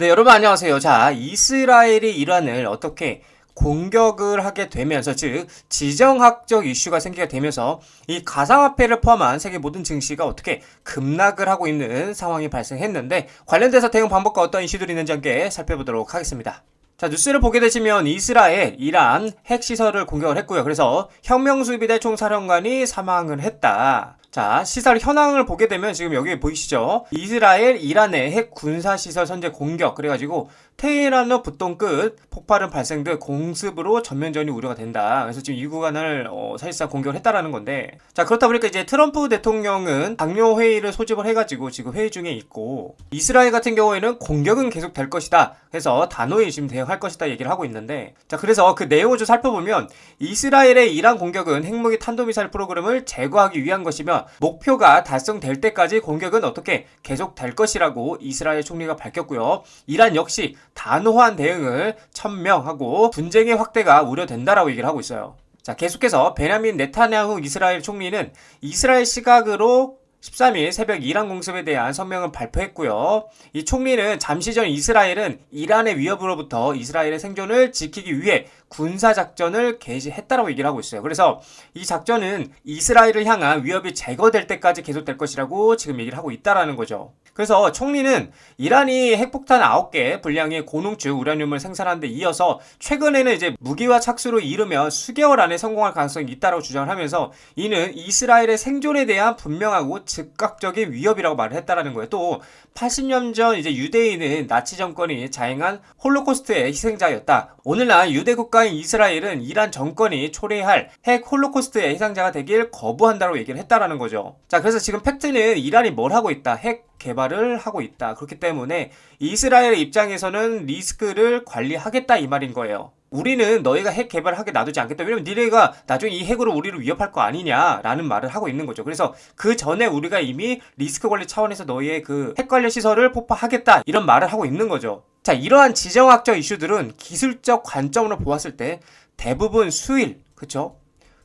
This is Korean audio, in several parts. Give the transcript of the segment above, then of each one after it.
네, 여러분 안녕하세요. 자, 이스라엘이 이란을 어떻게 공격을 하게 되면서 즉 지정학적 이슈가 생기게 되면서 이 가상화폐를 포함한 세계 모든 증시가 어떻게 급락을 하고 있는 상황이 발생했는데 관련돼서 대응 방법과 어떤 이슈들이 있는지 함께 살펴보도록 하겠습니다. 자, 뉴스를 보게 되시면 이스라엘, 이란 핵시설을 공격을 했고요. 그래서 혁명수비대 총사령관이 사망을 했다. 자, 시설 현황을 보게 되면 지금 여기 보이시죠? 이스라엘, 이란의 핵 군사 시설 선제 공격. 그래 가지고 테헤란로 붙동 끝 폭발은 발생 등 공습으로 전면전이 우려가 된다. 그래서 지금 이 구간을 어, 사실상 공격을 했다라는 건데. 자, 그렇다 보니까 이제 트럼프 대통령은 당뇨 회의를 소집을 해 가지고 지금 회의 중에 있고 이스라엘 같은 경우에는 공격은 계속 될 것이다. 그래서 단호히 지금 대응할 것이다 얘기를 하고 있는데. 자, 그래서 그 내용을 좀 살펴보면 이스라엘의 이란 공격은 핵무기 탄도미사일 프로그램을 제거하기 위한 것이며 목표가 달성될 때까지 공격은 어떻게 계속 될 것이라고 이스라엘 총리가 밝혔고요. 이란 역시 단호한 대응을 천명하고 분쟁의 확대가 우려된다라고 얘기를 하고 있어요. 자, 계속해서 베냐민 네타냐후 이스라엘 총리는 이스라엘 시각으로 13일 새벽 이란 공습에 대한 성명을 발표했고요. 이 총리는 잠시 전 이스라엘은 이란의 위협으로부터 이스라엘의 생존을 지키기 위해 군사 작전을 개시했다라고 얘기를 하고 있어요. 그래서 이 작전은 이스라엘을 향한 위협이 제거될 때까지 계속될 것이라고 지금 얘기를 하고 있다라는 거죠. 그래서 총리는 이란이 핵폭탄 9개 분량의 고농축 우라늄을 생산하는 데 이어서 최근에는 이제 무기화 착수로 이르면 수개월 안에 성공할 가능성이 있다고 주장을 하면서 이는 이스라엘의 생존에 대한 분명하고 즉각적인 위협이라고 말을 했다라는 거예요. 또 80년 전 이제 유대인은 나치 정권이 자행한 홀로코스트의 희생자였다. 오늘날 유대 국가인 이스라엘은 이란 정권이 초래할 핵 홀로코스트의 희생자가 되길 거부한다고 얘기를 했다라는 거죠. 자, 그래서 지금 팩트는 이란이 뭘 하고 있다. 핵 개발을 하고 있다. 그렇기 때문에 이스라엘의 입장에서는 리스크를 관리하겠다 이 말인 거예요. 우리는 너희가 핵 개발하게 놔두지 않겠다. 왜냐면 니네가 나중에 이 핵으로 우리를 위협할 거 아니냐라는 말을 하고 있는 거죠. 그래서 그 전에 우리가 이미 리스크 관리 차원에서 너희의 그 핵 관련 시설을 폭파하겠다 이런 말을 하고 있는 거죠. 자, 이러한 지정학적 이슈들은 기술적 관점으로 보았을 때 대부분 수일, 그쵸?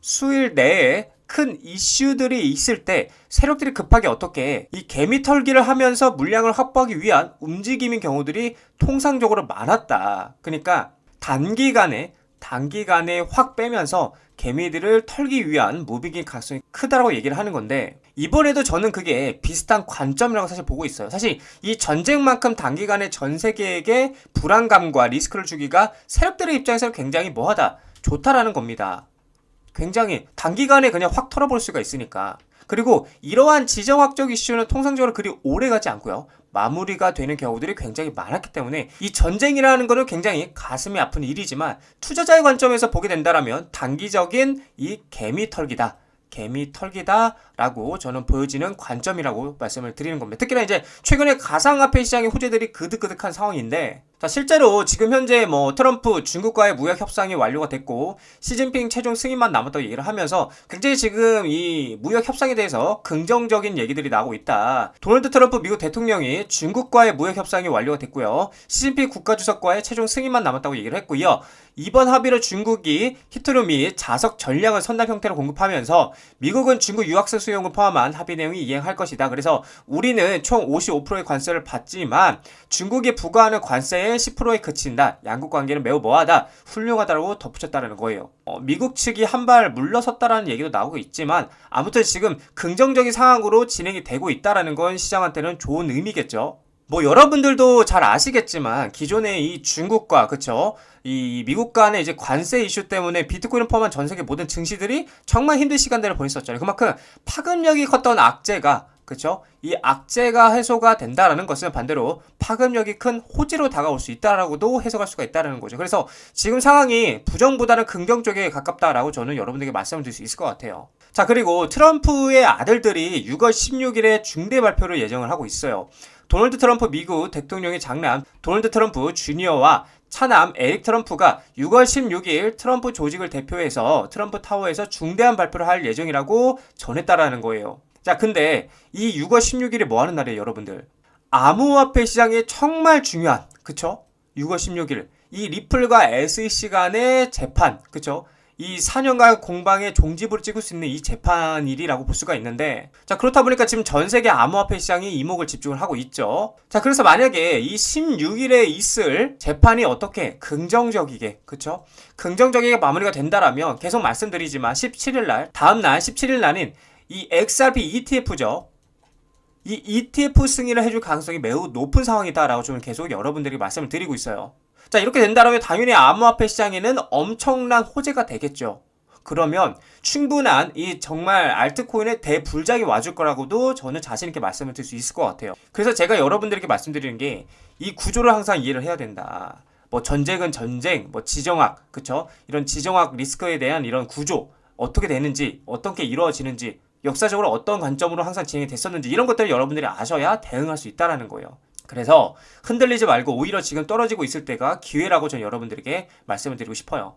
수일 내에 큰 이슈들이 있을 때 세력들이 급하게 어떻게 이 개미 털기를 하면서 물량을 확보하기 위한 움직임인 경우들이 통상적으로 많았다. 그러니까 단기간에 단기간에 확 빼면서 개미들을 털기 위한 무빙의 가능성이 크다라고 얘기를 하는 건데 이번에도 저는 그게 비슷한 관점이라고 사실 보고 있어요. 사실 이 전쟁만큼 단기간에 전 세계에게 불안감과 리스크를 주기가 세력들의 입장에서 굉장히 뭐하다 좋다라는 겁니다. 굉장히 단기간에 그냥 확 털어볼 수가 있으니까. 그리고 이러한 지정학적 이슈는 통상적으로 그리 오래 가지 않고요. 마무리가 되는 경우들이 굉장히 많았기 때문에 이 전쟁이라는 것은 굉장히 가슴이 아픈 일이지만 투자자의 관점에서 보게 된다면 단기적인 이 개미 털기다. 개미 털기다 라고 저는 보여지는 관점이라고 말씀을 드리는 겁니다. 특히나 이제 최근에 가상화폐 시장의 호재들이 그득그득한 상황인데 자, 실제로 지금 현재 뭐 트럼프 중국과의 무역 협상이 완료가 됐고 시진핑 최종 승인만 남았다고 얘기를 하면서 굉장히 지금 이 무역 협상에 대해서 긍정적인 얘기들이 나오고 있다. 도널드 트럼프 미국 대통령이 중국과의 무역 협상이 완료가 됐고요. 시진핑 국가주석과의 최종 승인만 남았다고 얘기를 했고요. 이번 합의로 중국이 히트루 및 자석 전략을 선납 형태로 공급하면서 미국은 중국 유학생 수용을 포함한 합의 내용이 이행할 것이다. 그래서 우리는 총 55%의 관세를 받지만 중국이 부과하는 관세의 10%에 그친다. 양국 관계는 매우 뭐하다. 훌륭하다고 덧붙였다는 거예요. 어, 미국 측이 한 발 물러섰다라는 얘기도 나오고 있지만 아무튼 지금 긍정적인 상황으로 진행이 되고 있다라는 건 시장한테는 좋은 의미겠죠. 뭐 여러분들도 잘 아시겠지만 기존의 이 중국과 그쵸 이 미국 간의 이제 관세 이슈 때문에 비트코인을 포함한 전 세계 모든 증시들이 정말 힘든 시간들을 보냈었잖아요. 그만큼 파급력이 컸던 악재가 그쵸? 이 악재가 해소가 된다라는 것은 반대로 파급력이 큰 호재로 다가올 수 있다라고도 해석할 수가 있다라는 거죠. 그래서 지금 상황이 부정보다는 긍정 쪽에 가깝다라고 저는 여러분들에게 말씀을 드릴 수 있을 것 같아요. 자, 그리고 트럼프의 아들들이 6월 16일에 중대 발표를 예정을 하고 있어요. 도널드 트럼프 미국 대통령의 장남 도널드 트럼프 주니어와 차남 에릭 트럼프가 6월 16일 트럼프 조직을 대표해서 트럼프 타워에서 중대한 발표를 할 예정이라고 전했다라는 거예요. 자, 근데 이 6월 16일이 뭐 하는 날이에요, 여러분들? 암호화폐 시장에 정말 중요한, 그쵸? 6월 16일. 이 리플과 SEC 간의 재판, 그쵸? 이 4년간 공방의 종지부를 찍을 수 있는 이 재판일이라고 볼 수가 있는데 자 그렇다 보니까 지금 전 세계 암호화폐 시장이 이목을 집중을 하고 있죠. 자 그래서 만약에 이 16일에 있을 재판이 어떻게 긍정적이게 그쵸? 긍정적이게 마무리가 된다라면 계속 말씀드리지만 17일 날 다음 날 17일 날인 이 XRP ETF죠. 이 ETF 승인을 해줄 가능성이 매우 높은 상황이다라고 좀 계속 여러분들에게 말씀을 드리고 있어요. 자, 이렇게 된다면 당연히 암호화폐 시장에는 엄청난 호재가 되겠죠. 그러면 충분한 이 정말 알트코인의 대불작이 와줄 거라고도 저는 자신있게 말씀을 드릴 수 있을 것 같아요. 그래서 제가 여러분들에게 말씀드리는 게 이 구조를 항상 이해를 해야 된다. 뭐 전쟁은 전쟁, 뭐 지정학, 그쵸? 이런 지정학 리스크에 대한 이런 구조, 어떻게 되는지, 어떻게 이루어지는지, 역사적으로 어떤 관점으로 항상 진행이 됐었는지 이런 것들을 여러분들이 아셔야 대응할 수 있다라는 거예요. 그래서 흔들리지 말고 오히려 지금 떨어지고 있을 때가 기회라고 저는 여러분들에게 말씀을 드리고 싶어요.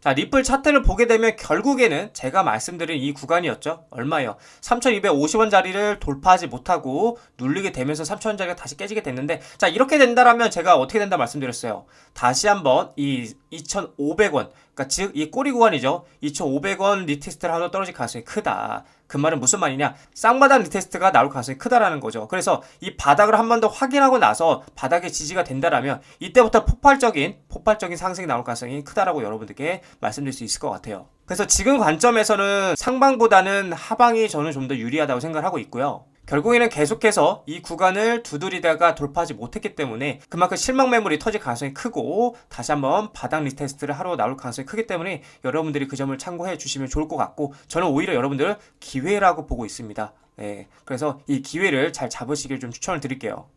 자, 리플 차트를 보게 되면 결국에는 제가 말씀드린 이 구간이었죠. 얼마요? 3,250원짜리를 돌파하지 못하고 눌리게 되면서 3,000원짜리가 다시 깨지게 됐는데 자, 이렇게 된다라면 제가 어떻게 된다 말씀드렸어요. 다시 한번 이 2,500원 그러니까 즉 이 꼬리 구간이죠. 2,500원 리테스트를 하러 떨어질 가능성이 크다. 그 말은 무슨 말이냐? 쌍바닥 리테스트가 나올 가능성이 크다라는 거죠. 그래서 이 바닥을 한 번 더 확인하고 나서 바닥의 지지가 된다라면 이때부터 폭발적인 폭발적인 상승이 나올 가능성이 크다라고 여러분들께 말씀드릴 수 있을 것 같아요. 그래서 지금 관점에서는 상방보다는 하방이 저는 좀 더 유리하다고 생각을 하고 있고요. 결국에는 계속해서 이 구간을 두드리다가 돌파하지 못했기 때문에 그만큼 실망 매물이 터질 가능성이 크고 다시 한번 바닥 리테스트를 하러 나올 가능성이 크기 때문에 여러분들이 그 점을 참고해 주시면 좋을 것 같고 저는 오히려 여러분들 기회라고 보고 있습니다. 네, 그래서 이 기회를 잘 잡으시길 좀 추천을 드릴게요.